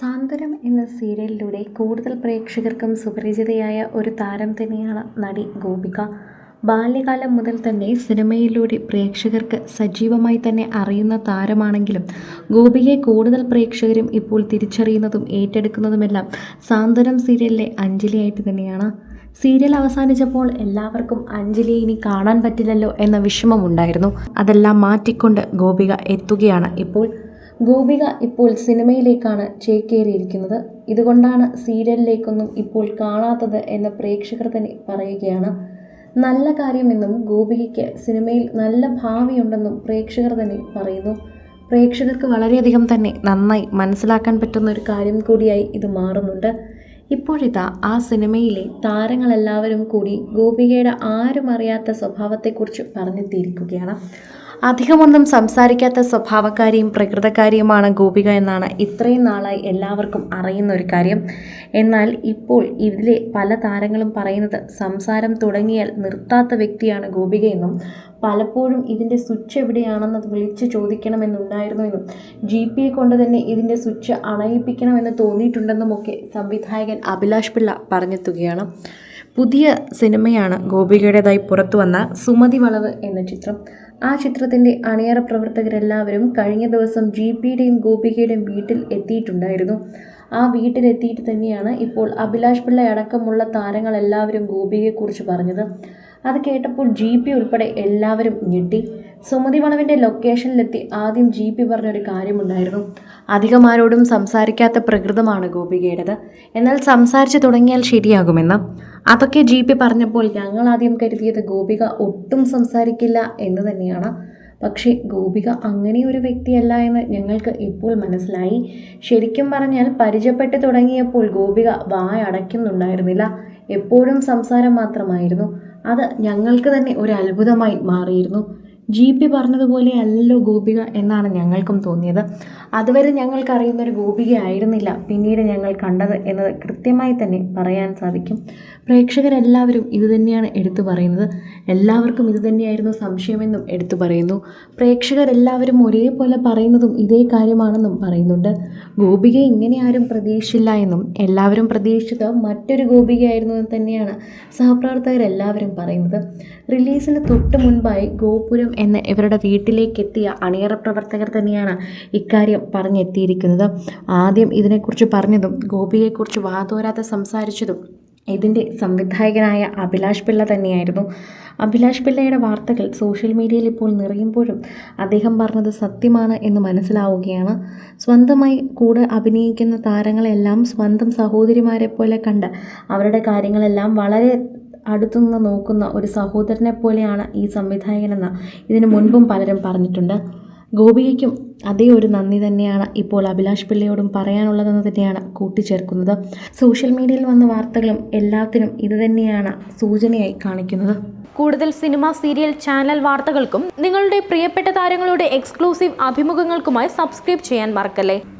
സാന്ത്വനം എന്ന സീരിയലിലൂടെ കൂടുതൽ പ്രേക്ഷകർക്കും സുപരിചിതയായ ഒരു താരം തന്നെയാണ് നടി ഗോപിക. ബാല്യകാലം മുതൽ തന്നെ സിനിമയിലൂടെ പ്രേക്ഷകർക്ക് സജീവമായി തന്നെ അറിയുന്ന താരമാണെങ്കിലും ഗോപികയെ കൂടുതൽ പ്രേക്ഷകരും ഇപ്പോൾ തിരിച്ചറിയുന്നതും ഏറ്റെടുക്കുന്നതുമെല്ലാം സാന്ത്വനം സീരിയലിലെ അഞ്ജലിയായിട്ട് തന്നെയാണ്. സീരിയൽ അവസാനിച്ചപ്പോൾ എല്ലാവർക്കും അഞ്ജലി ഇനി കാണാൻ പറ്റില്ലല്ലോ എന്ന വിഷമമുണ്ടായിരുന്നു അതെല്ലാം മാറ്റിക്കൊണ്ട് ഗോപിക എത്തുകയാണ് ഇപ്പോൾ. ഗോപിക ഇപ്പോൾ സിനിമയിലേക്കാണ് ചേക്കേറിയിരിക്കുന്നത്. ഇതുകൊണ്ടാണ് സീരിയലിലേക്കൊന്നും ഇപ്പോൾ കാണാത്തത് എന്ന് പ്രേക്ഷകർ തന്നെ പറയുകയാണ്. നല്ല കാര്യമെന്നും ഗോപികയ്ക്ക് സിനിമയിൽ നല്ല ഭാവിയുണ്ടെന്നും പ്രേക്ഷകർ തന്നെ പറയുന്നു. പ്രേക്ഷകർക്ക് വളരെയധികം തന്നെ നന്നായി മനസ്സിലാക്കാൻ പറ്റുന്ന ഒരു കാര്യം കൂടിയായി ഇത് മാറുന്നുണ്ട്. ഇപ്പോഴിതാ ആ സിനിമയിലെ താരങ്ങളെല്ലാവരും കൂടി ഗോപികയുടെ ആരും അറിയാത്ത സ്വഭാവത്തെക്കുറിച്ച് പറഞ്ഞെത്തിയിരിക്കുകയാണ്. അധികമൊന്നും സംസാരിക്കാത്ത സ്വഭാവക്കാരിയും പ്രകൃതക്കാരിയുമാണ് ഗോപിക എന്നാണ് ഇത്രയും നാളായി എല്ലാവർക്കും അറിയുന്ന ഒരു കാര്യം. എന്നാൽ ഇപ്പോൾ ഇതിലെ പല താരങ്ങളും പറയുന്നത് സംസാരം തുടങ്ങിയാൽ നിർത്താത്ത വ്യക്തിയാണ് ഗോപികയെന്നും പലപ്പോഴും ഇതിന്റെ സ്വിച്ച് എവിടെയാണെന്നത് വിളിച്ച് ചോദിക്കണമെന്നുണ്ടായിരുന്നുവെന്നും ജി പി എ കൊണ്ട് തന്നെ ഇതിന്റെ സ്വിച്ച് അണയിപ്പിക്കണമെന്ന് തോന്നിയിട്ടുണ്ടെന്നുമൊക്കെ സംവിധായകൻ അഭിലാഷ് പിള്ള പറഞ്ഞെത്തുകയാണ്. പുതിയ സിനിമയാണ് ഗോപികയുടേതായി പുറത്തു വന്ന സുമതി വളവ് എന്ന ചിത്രം. ആ ചിത്രത്തിന്റെ അണിയറ പ്രവർത്തകരെല്ലാവരും കഴിഞ്ഞ ദിവസം ജി പിയുടെയും ഗോപികയുടെയും വീട്ടിൽ എത്തിയിട്ടുണ്ടായിരുന്നു. ആ വീട്ടിലെത്തിയിട്ട് തന്നെയാണ് ഇപ്പോൾ അഭിലാഷ് പിള്ള അടക്കമുള്ള താരങ്ങളെല്ലാവരും ഗോപികയെക്കുറിച്ച് പറഞ്ഞത്. അത് കേട്ടപ്പോൾ ജി പി ഉൾപ്പെടെ എല്ലാവരും ഞെട്ടി. സുമതി വളവിന്റെ ലൊക്കേഷനിലെത്തി ആദ്യം ജി പി പറഞ്ഞൊരു കാര്യമുണ്ടായിരുന്നു. അധികം ആരോടും സംസാരിക്കാത്ത പ്രകൃതമാണ് ഗോപികയുടേത്. എന്നാൽ സംസാരിച്ചു തുടങ്ങിയാൽ ശരിയാകുമെന്ന്. അതൊക്കെ ജി പി പറഞ്ഞപ്പോൾ ഞങ്ങൾ ആദ്യം കരുതിയത് ഗോപിക ഒട്ടും സംസാരിക്കില്ല എന്ന് തന്നെയാണ്. പക്ഷേ ഗോപിക അങ്ങനെ ഒരു വ്യക്തിയല്ല എന്ന് ഞങ്ങൾക്ക് ഇപ്പോൾ മനസ്സിലായി. ശരിക്കും പറഞ്ഞാൽ പരിചയപ്പെട്ട് തുടങ്ങിയപ്പോൾ ഗോപിക വായ അടയ്ക്കുന്നുണ്ടായിരുന്നില്ല എപ്പോഴും സംസാരം മാത്രമായിരുന്നു. അത് ഞങ്ങൾക്ക് തന്നെ ഒരു അത്ഭുതമായി മാറിയിരുന്നു. ജി പി പറഞ്ഞതുപോലെ അല്ലല്ലോ ഗോപിക എന്നാണ് ഞങ്ങൾക്കും തോന്നിയത്. അതുവരെ ഞങ്ങൾക്കറിയുന്ന ഒരു ഗോപിക ആയിരുന്നില്ല. പിന്നീട് ഞങ്ങൾ കണ്ടത് എന്നത് കൃത്യമായി തന്നെ പറയാൻ സാധിക്കും. പ്രേക്ഷകരെല്ലാവരും ഇതുതന്നെയാണ് എടുത്തു പറയുന്നത്. എല്ലാവർക്കും ഇതുതന്നെയായിരുന്നു സംശയമെന്നും എടുത്തു പറയുന്നു. പ്രേക്ഷകരെല്ലാവരും ഒരേപോലെ പറയുന്നതും ഇതേ കാര്യമാണെന്നും പറയുന്നുണ്ട്. ഗോപിക ഇങ്ങനെ ആരും പ്രതീക്ഷിച്ചില്ല എന്നും എല്ലാവരും പ്രതീക്ഷിച്ചത് മറ്റൊരു ഗോപികയായിരുന്നു എന്ന് തന്നെയാണ് സഹപ്രവർത്തകരെല്ലാവരും പറയുന്നത്. റിലീസിന് തൊട്ട് മുൻപായി ഗോപുരം എന്ന ഇവരുടെ വീട്ടിലേക്ക് എത്തിയ അണിയറ പ്രവർത്തകർ തന്നെയാണ് ഇക്കാര്യം പറഞ്ഞെത്തിയിരിക്കുന്നത്. ആദ്യം ഇതിനെക്കുറിച്ച് പറഞ്ഞതും ഗോപിയെക്കുറിച്ച് വാതോരാതെ സംസാരിച്ചതും ഇതിന്റെ സംവിധായകനായ അഭിലാഷ് പിള്ള തന്നെയായിരുന്നു. അഭിലാഷ് പിള്ളയുടെ വാർത്തകൾ സോഷ്യൽ മീഡിയയിൽ ഇപ്പോൾ നിറയുമ്പോഴും അദ്ദേഹം പറഞ്ഞത് സത്യമാണ് എന്ന് മനസ്സിലാവുകയാണ്. സ്വന്തമായി കൂടെ അഭിനയിക്കുന്ന താരങ്ങളെല്ലാം സ്വന്തം സഹോദരിമാരെ പോലെ കണ്ട് അവരുടെ കാര്യങ്ങളെല്ലാം വളരെ അടുത്തുനിന്ന് നോക്കുന്ന ഒരു സഹോദരനെ പോലെയാണ് ഈ സംവിധായകനെന്ന് ഇതിനു മുൻപും പലരും പറഞ്ഞിട്ടുണ്ട്. ഗോപികയ്ക്കും അതേ ഒരു നന്ദി തന്നെയാണ് ഇപ്പോൾ അഭിലാഷ് പിള്ളയോടും പറയാനുള്ളതെന്ന് തന്നെയാണ് കൂട്ടിച്ചേർക്കുന്നത്. സോഷ്യൽ മീഡിയയിൽ വന്ന വാർത്തകളും എല്ലാത്തിനും ഇത് തന്നെയാണ് സൂചനയായി കാണിക്കുന്നത്. കൂടുതൽ സിനിമ സീരിയൽ ചാനൽ വാർത്തകൾക്കും നിങ്ങളുടെ പ്രിയപ്പെട്ട താരങ്ങളുടെ എക്സ്ക്ലൂസീവ് അഭിമുഖങ്ങൾക്കുമായി സബ്സ്ക്രൈബ് ചെയ്യാൻ മറക്കല്ലേ?